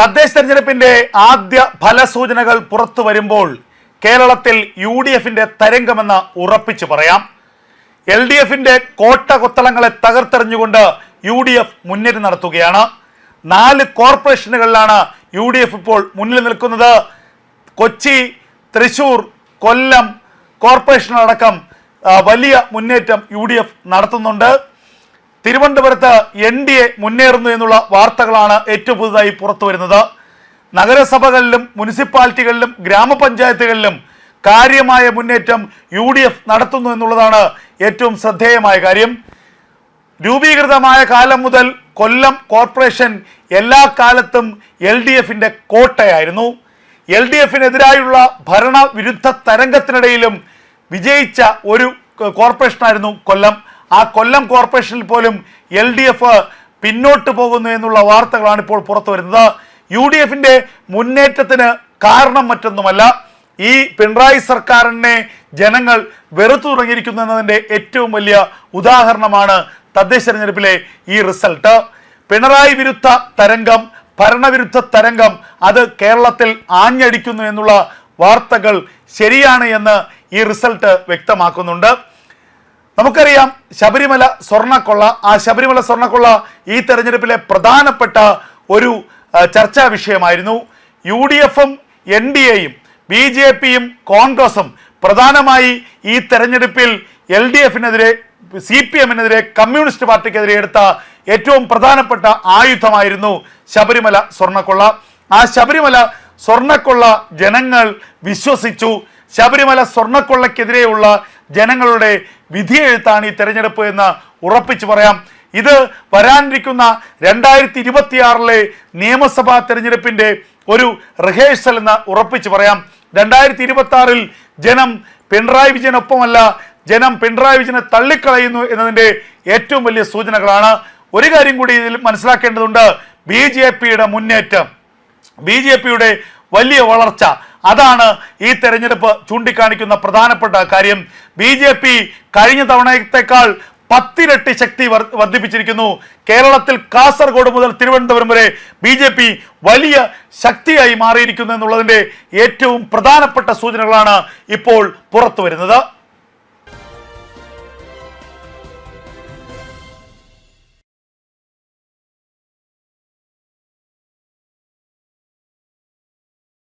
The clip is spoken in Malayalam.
തദ്ദേശ തെരഞ്ഞെടുപ്പിന്റെ ആദ്യ ഫലസൂചനകൾ പുറത്തു വരുമ്പോൾ കേരളത്തിൽ യു ഡി എഫിന്റെ തരംഗമെന്ന് ഉറപ്പിച്ചു പറയാം. എൽ ഡി എഫിന്റെ കോട്ട കൊത്തളങ്ങളെ തകർത്തെറിഞ്ഞുകൊണ്ട് യു ഡി എഫ് മുന്നേറ്റം നടത്തുകയാണ്. നാല് കോർപ്പറേഷനുകളിലാണ് യു ഡി എഫ് ഇപ്പോൾ മുന്നിൽ നിൽക്കുന്നത്. കൊച്ചി തൃശൂർ കൊല്ലം കോർപ്പറേഷനടക്കം വലിയ മുന്നേറ്റം യു ഡി എഫ് നടത്തുന്നുണ്ട്. തിരുവനന്തപുരത്ത് എൻ ഡി എ മുന്നേറുന്നു എന്നുള്ള വാർത്തകളാണ് ഏറ്റവും പുതുതായി പുറത്തു വരുന്നത് നഗരസഭകളിലും മുനിസിപ്പാലിറ്റികളിലും ഗ്രാമപഞ്ചായത്തുകളിലും കാര്യമായ മുന്നേറ്റം യു ഡി എഫ് നടത്തുന്നു എന്നുള്ളതാണ് ഏറ്റവും ശ്രദ്ധേയമായ കാര്യം. രൂപീകൃതമായ കാലം മുതൽ കൊല്ലം കോർപ്പറേഷൻ എല്ലാ കാലത്തും എൽ ഡി എഫിന്റെ കോട്ടയായിരുന്നു. എൽ ഡി എഫിനെതിരായുള്ള ഭരണവിരുദ്ധ തരംഗത്തിനിടയിലും വിജയിച്ച ഒരു കോർപ്പറേഷനായിരുന്നു കൊല്ലം. ആ കൊല്ലം കോർപ്പറേഷനിൽ പോലും എൽ ഡി എഫ് പിന്നോട്ട് പോകുന്നു എന്നുള്ള വാർത്തകളാണ് ഇപ്പോൾ പുറത്തു വരുന്നത്. യു ഡി എഫിന്റെ മുന്നേറ്റത്തിന് കാരണം മറ്റൊന്നുമല്ല. ഈ പിണറായി സർക്കാരിനെ ജനങ്ങൾ വെറുത്തു തുടങ്ങിയിരിക്കുന്നു എന്നതിന്റെ ഏറ്റവും വലിയ ഉദാഹരണമാണ് തദ്ദേശ തെരഞ്ഞെടുപ്പിലെ ഈ റിസൾട്ട്. പിണറായി വിരുദ്ധ തരംഗം ഭരണവിരുദ്ധ തരംഗം അത് കേരളത്തിൽ ആഞ്ഞടിക്കുന്നു എന്നുള്ള വാർത്തകൾ ശരിയാണ് എന്ന് ഈ റിസൾട്ട് വ്യക്തമാക്കുന്നുണ്ട്. നമുക്കറിയാം ശബരിമല സ്വർണക്കൊള്ള ആ ശബരിമല സ്വർണക്കൊള്ള ഈ തെരഞ്ഞെടുപ്പിലെ പ്രധാനപ്പെട്ട ഒരു ചർച്ചാ വിഷയമായിരുന്നു. യു ഡി എഫും എൻ ഡി എയും ബി ജെ പിയും കോൺഗ്രസും പ്രധാനമായി ഈ തെരഞ്ഞെടുപ്പിൽ എൽ ഡി എഫിനെതിരെ സി പി എമ്മിനെതിരെ കമ്മ്യൂണിസ്റ്റ് പാർട്ടിക്കെതിരെ എടുത്ത ഏറ്റവും പ്രധാനപ്പെട്ട ആയുധമായിരുന്നു ശബരിമല സ്വർണക്കൊള്ള ആ ശബരിമല സ്വർണക്കൊള്ള ജനങ്ങൾ വിശ്വസിച്ചു. ശബരിമല സ്വർണക്കൊള്ളക്കെതിരെയുള്ള ജനങ്ങളുടെ വിധിയെഴുത്താണ് ഈ തെരഞ്ഞെടുപ്പ് എന്ന് ഉറപ്പിച്ചു പറയാം. ഇത് വരാനിരിക്കുന്ന രണ്ടായിരത്തി ഇരുപത്തിയാറിലെ നിയമസഭാ തെരഞ്ഞെടുപ്പിന്റെ ഒരു റിഹേഴ്സൽ എന്ന് ഉറപ്പിച്ചു പറയാം. രണ്ടായിരത്തി ഇരുപത്തി ആറിൽ ജനം പിണറായി വിജയനൊപ്പമല്ല ജനം പിണറായി വിജയനെ തള്ളിക്കളയുന്നു എന്നതിന്റെ ഏറ്റവും വലിയ സൂചനകളാണ്. ഒരു കാര്യം കൂടി ഇതിൽ മനസ്സിലാക്കേണ്ടതുണ്ട്. ബി ജെ പിയുടെ മുന്നേറ്റം ബി ജെ പിയുടെ വലിയ വളർച്ച അതാണ് ഈ തെരഞ്ഞെടുപ്പ് ചൂണ്ടിക്കാണിക്കുന്ന പ്രധാനപ്പെട്ട കാര്യം. ബി ജെ പി കഴിഞ്ഞ തവണത്തേക്കാൾ പത്തിരട്ടി ശക്തി വർദ്ധിപ്പിച്ചിരിക്കുന്നു. കേരളത്തിൽ കാസർഗോഡ് മുതൽ തിരുവനന്തപുരം വരെ ബി ജെ പി വലിയ ശക്തിയായി മാറിയിരിക്കുന്നു എന്നുള്ളതിന്റെ ഏറ്റവും പ്രധാനപ്പെട്ട സൂചനകളാണ് ഇപ്പോൾ പുറത്തു വരുന്നത്